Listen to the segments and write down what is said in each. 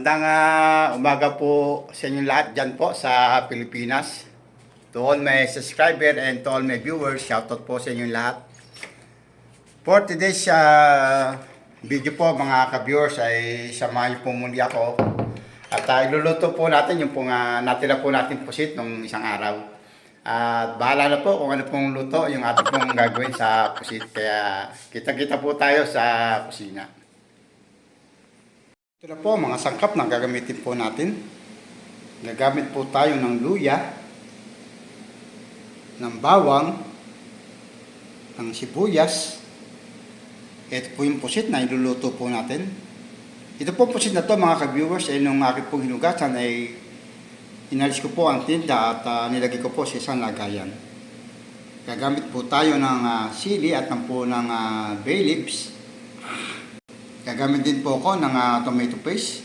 Magandang ah, umaga po sa inyo lahat dyan po sa Pilipinas. To all my subscriber and to all my viewers, shoutout po sa inyo lahat. For today's ah, video po mga ka-viewers ay samahan niyo po muli ako. At uh, iluluto po natin yung pong uh, natira po natin pusit nung isang araw. At bahala na po kung ano pong luto yung ating pong gagawin sa pusit. Kaya kita-kita po tayo sa kusina. Ito po mga sangkap na gagamitin po natin. Gagamit po tayo ng luya, ng bawang, ng sibuyas. Ito po yung pusit na iluluto po natin. Ito po pusit na to mga ka-viewers ay nung aking pong hinugasan ay inalis ko po ang tinda at ah, nilagay ko po sa isang lagayan. Gagamit po tayo ng ah, sili at ng po ng ah, bay leaves. Gagamit din po ako ng ah, tomato paste.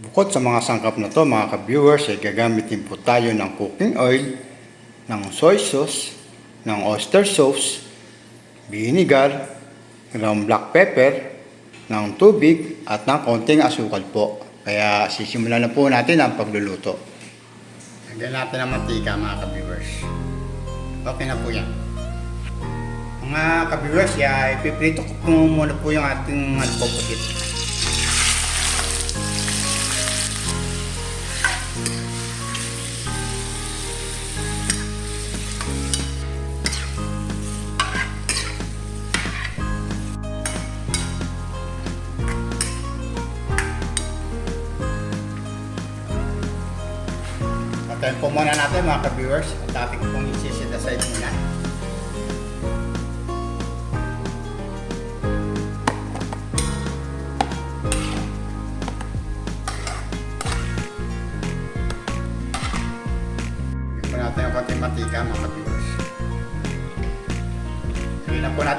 Bukod sa mga sangkap na to mga ka-viewers ay gagamit din po tayo ng cooking oil, ng soy sauce, ng oyster sauce, vinegar, ng black pepper, ng tubig at ng konting asukal po. Kaya sisimulan na po natin ang pagluluto. Lagyan natin ng mantika mga ka-viewers. Okay na po yan. Mga ka-viewers, ya, ipiprito ko po muna po yung ating ano po pusit. Patayin po muna natin mga ka-viewers. At ating pong isisit aside muna.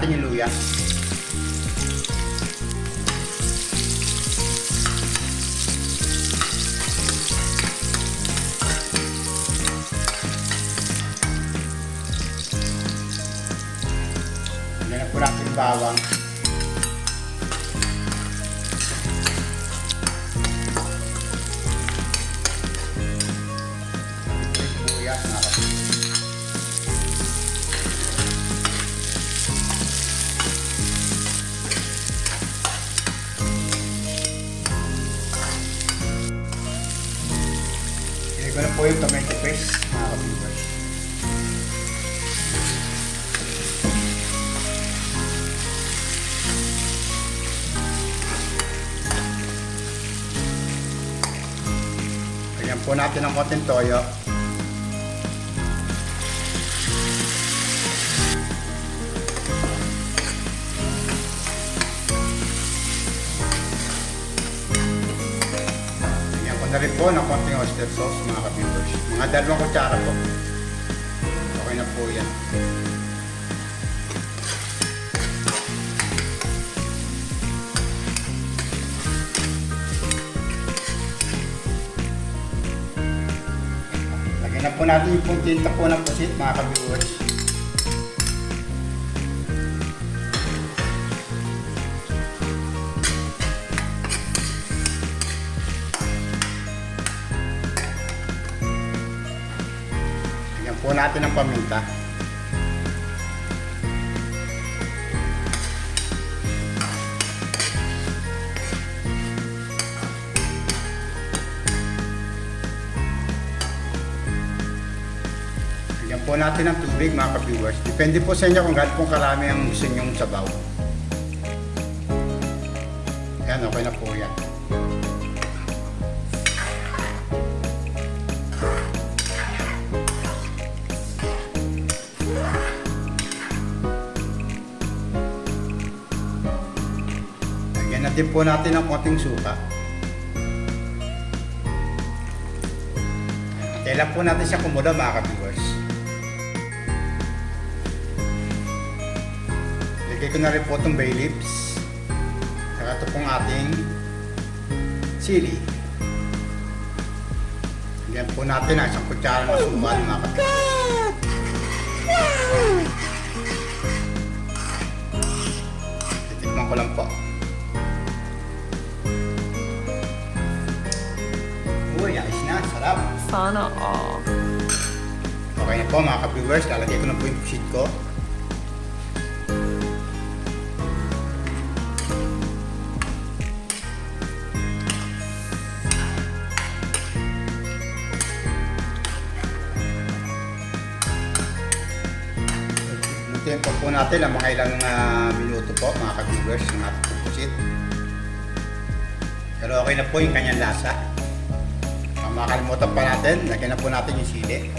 Natin yung luya. Lagyan na po natin bawang. Sibuyas, mga ka-viewers. Ilagay ko na po yung tomato paste, mga ka-viewers. Lagyan po natin ng konting toyo. Na rin po ng konting oyster sauce mga ka-viewers. Mga dalawang kutsara po. Okay na po yan. Lagyan na po natin yung pong tinta po ng pusit mga ka-viewers. Po natin ng paminta. Lagyan po natin ng tubig mga ka-viewers. Depende po sa inyo kung gaano po karami ang gusto nyong sabaw. Yan, okay na po yan. Lagyan natin po natin ng konting suka. Kailan po natin siya kumulo mga ka-viewers. Lagay ko na rin po itong bay leaves. Saka ito pong ating chili. Lagyan po natin ang isang kutsara ng suman mga ka-viewers. Titikman ko lang po. Sarap. Sana all. Okay na po mga ka-viewers, lalagay ko na po yung pusit ko. Hintayin po po natin ang mga ilang ah, minuto po mga ka-viewers ng ating pusit. Pero okay na po yung kanyang lasa. Makalimutan pa natin, lagyan na po natin yung sili.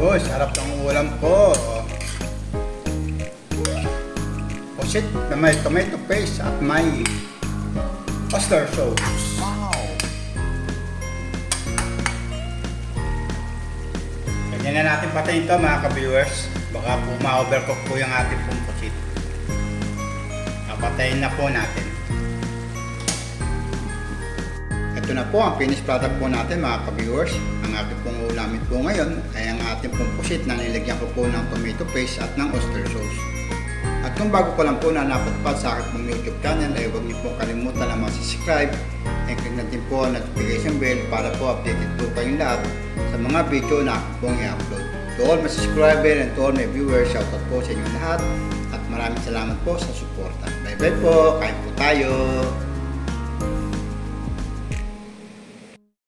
Uy, sarap ng ulam ko. Pusit na may tomato paste at may oyster sauce. Wow! Ganyan na natin patayin ito mga ka-viewers. Baka po ma-overcook po yung ating pong. Patayin na po natin. Ito na po ang finished product po natin mga ka-viewers. Ang ating pong ulamin po ngayon ay ang ating pong pusit na nilagyan ko po ng tomato paste at ng oyster sauce. At kung bago ko lang po na napadpad sa aking pong YouTube channel ay huwag niyo po kalimutan na mag-subscribe and click na po ang notification bell para po updated po kayong lahat sa mga video na aking pong i-upload. To all my subscriber and to all my viewers, shoutout po sa inyo lahat at maraming salamat po sa suporta. Bye bye po, kain po tayo!